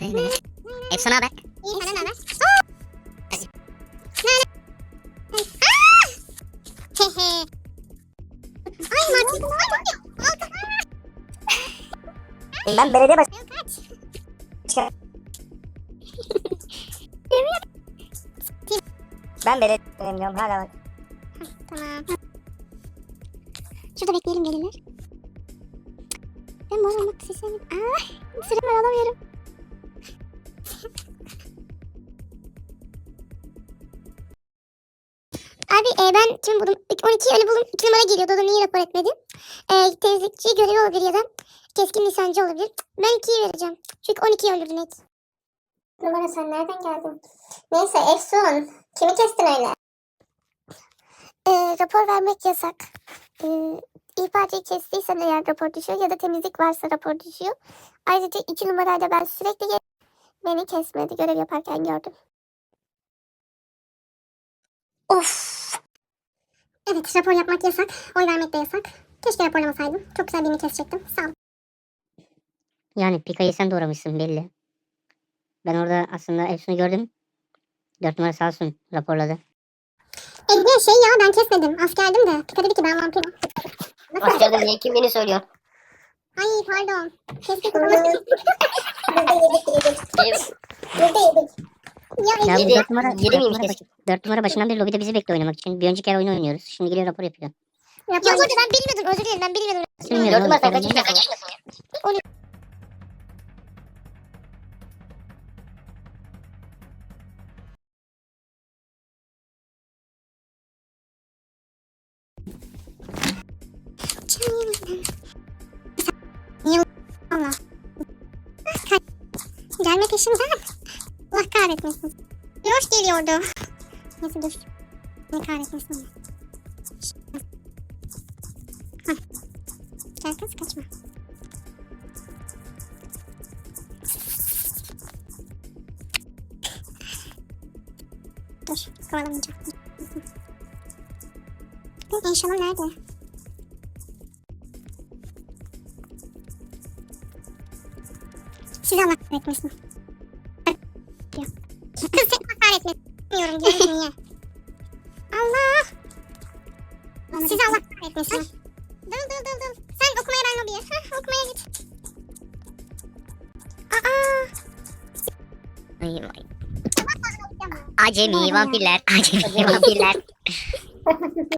Efsane haber. İyi ne haber? Ay Martin. Ben belediye baş... Kaç. Ben belediye diyorum hala bak. Tamam. Şurada bekleyelim gelirler. Ben bu olmak istedim. Aa, sürüm var alamıyorum. Abi e, ben tüm buldum. 12 öyle buldum. 2 numara geliyordu. O da niye rapor etmedi? E, temizlikçi görevi olabilir ya da keskin nişancı olabilir. Ben 2'yi vereceğim. Çünkü 12'yi öldürdü net. Numara sen nereden geldin? Neyse Efsun. Kimi kestin öyle? E, rapor vermek yasak. E, ihbarcıyı kestiysen eğer rapor düşüyor ya da temizlik varsa rapor düşüyor. Ayrıca 2 numarayla ben sürekli beni kesmedi. Görev yaparken gördüm. Of. Evet rapor yapmak yasak. Oy vermek de yasak. Keşke raporlamasaydım. Çok güzel birini kesecektim. Sağ ol. Yani Pika'yı sen doğramışsın belli. Ben orada aslında Efsun'u gördüm. Dört numara sağ olsun raporladı. E ne şey ya ben kesmedim. Askerdim de. Pika dedi ki ben vampirim. Nasıl? Askerden niye kimliğini söylüyor? Ay pardon. Kestik ama. Yüzde yedik. Ya Ya Ece- bu dört numara, yedi dört miymiş numara, kesin? Dört numara başından beri lobide bizi bekliyor oynamak için. Bir önceki el oyun oynuyoruz. Şimdi geliyor rapor yapıyor. Ya bu arada ben bilmiyordum. Özür dilerim ben bilmiyordum. Bilmiyorum Dört numara sen kaç yaşındasın? Allah. Gelme peşimden. Allah kahretmesin. Yoş geliyordu. Neyse dur. Ne kahretmesin onu. Hah. Gel kız kaçma. Dur kovalamayacağım. İnşallah nerede? Sizi Allah kahretmesin. Bilmiyorum diyorum niye. Allah. Sizi Allah kahretmesin. Dıl dıl dıl dıl. Sen okumaya ben lobiye. Hah okumaya git. Aa. Ay, ay. Tamam. Acemi vampirler, acemi vampirler.